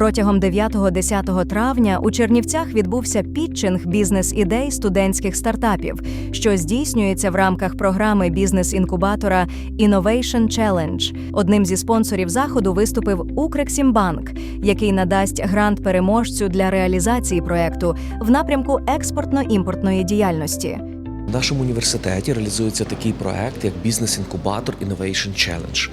Протягом 9-10 травня у Чернівцях відбувся пітчинг бізнес-ідей студентських стартапів, що здійснюється в рамках програми бізнес-інкубатора Innovation Challenge. Одним зі спонсорів заходу виступив Укрексімбанк, який надасть грант переможцю для реалізації проекту в напрямку експортно-імпортної діяльності. В нашому університеті реалізується такий проект, як бізнес-інкубатор Innovation Challenge.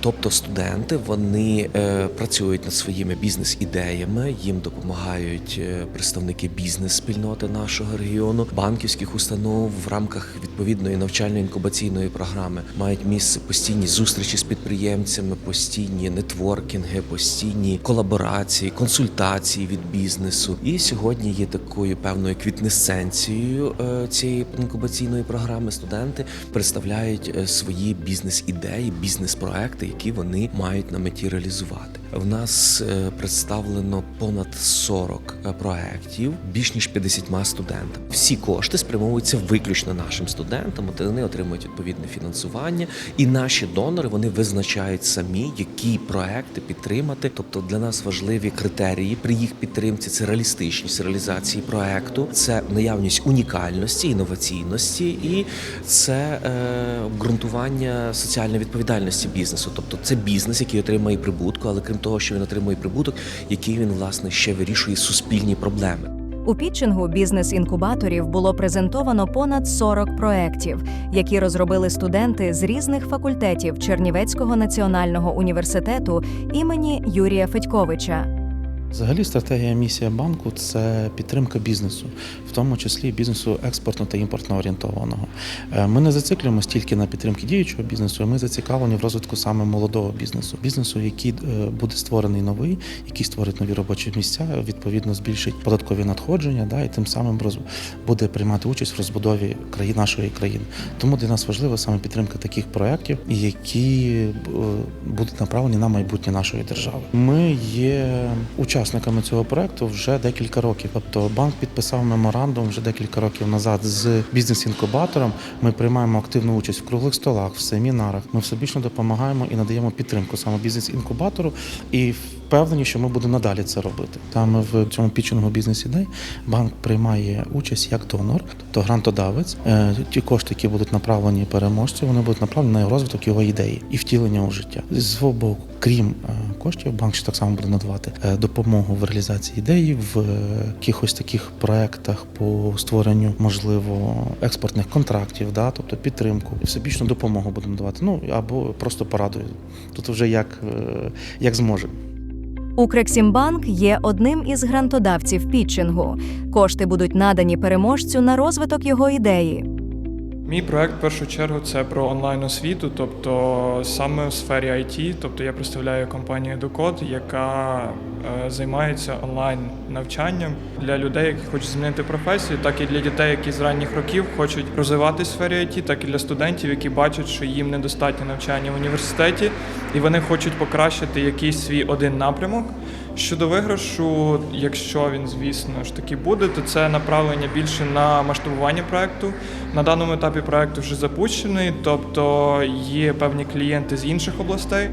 Тобто студенти вони е, працюють над своїми бізнес-ідеями, їм допомагають е, представники бізнес-спільноти нашого регіону, банківських установ в рамках відповідної навчально-інкубаційної програми мають місце постійні зустрічі з підприємцями, постійні нетворкінги, постійні колаборації, консультації від бізнесу. І сьогодні є такою певною квітнесенцією е, цієї інкубаційної програми. Студенти представляють свої бізнес-ідеї, бізнес-проекти, які вони мають на меті реалізувати. В нас е, представлено понад 40 е, проєктів, більш ніж 50 студентам. Всі кошти спрямовуються виключно нашим студентам. От Вони отримують відповідне фінансування, і наші донори вони визначають самі, які проекти підтримати. Тобто для нас важливі критерії при їх підтримці це реалістичність реалізації проекту, це наявність унікальності, інноваційності і це е, обґрунтування соціальної відповідальності бізнесу. Тобто це бізнес, який отримує прибутку, але крім того, що він отримує прибуток, який він власне ще вирішує суспільні проблеми. У пітчингу бізнес-інкубаторів було презентовано понад 40 проєктів, які розробили студенти з різних факультетів Чернівецького національного університету імені Юрія Федьковича. Взагалі, стратегія місія банку це підтримка бізнесу, в тому числі бізнесу експортно та імпортно орієнтованого. Е, Ми не зациклюємось тільки на підтримці діючого бізнесу. Ми зацікавлені в розвитку саме молодого бізнесу, бізнесу, який е, буде створений новий, який створить нові робочі місця, відповідно збільшить податкові надходження, да, і тим самим буде приймати участь в розбудові країн нашої країни. Тому для нас важлива саме підтримка таких проєктів, які е, будуть направлені на майбутнє нашої держави. Ми є учасниками цього проекту вже декілька років. Тобто банк підписав меморандум вже декілька років назад з бізнес-інкубатором. Ми приймаємо активну участь в круглих столах, в семінарах. Ми всебічно допомагаємо і надаємо підтримку саме бізнес-інкубатору і впевнені, що ми будемо надалі це робити. Саме в цьому пітчингу бізнес-ідей банк приймає участь як донор, тобто грантодавець. Е, Ті кошти, які будуть направлені переможцю, вони будуть направлені на розвиток його ідеї і втілення у життя. З свого боку, крім е, коштів, банк ще так само буде надавати е, допомогу в реалізації ідеї в якихось таких проектах по створенню, можливо, експортних контрактів, да, тобто підтримку, всебічну допомогу будемо давати. Ну або просто порадую. Тут вже як, як зможемо. Укрексімбанк є одним із грантодавців пітчингу. Кошти будуть надані переможцю на розвиток його ідеї. Мій проект в першу чергу це про онлайн освіту, тобто саме в сфері IT. Тобто я представляю компанію Докод, яка е, займається онлайн навчанням для людей, які хочуть змінити професію, так і для дітей, які з ранніх років хочуть розвиватись в сфері IT, так і для студентів, які бачать, що їм недостатньо навчання в університеті, і вони хочуть покращити якийсь свій один напрямок. Щодо виграшу, якщо він, звісно ж таки буде, то це направлення більше на масштабування проекту. На даному етапі проекту вже запущений, тобто є певні клієнти з інших областей.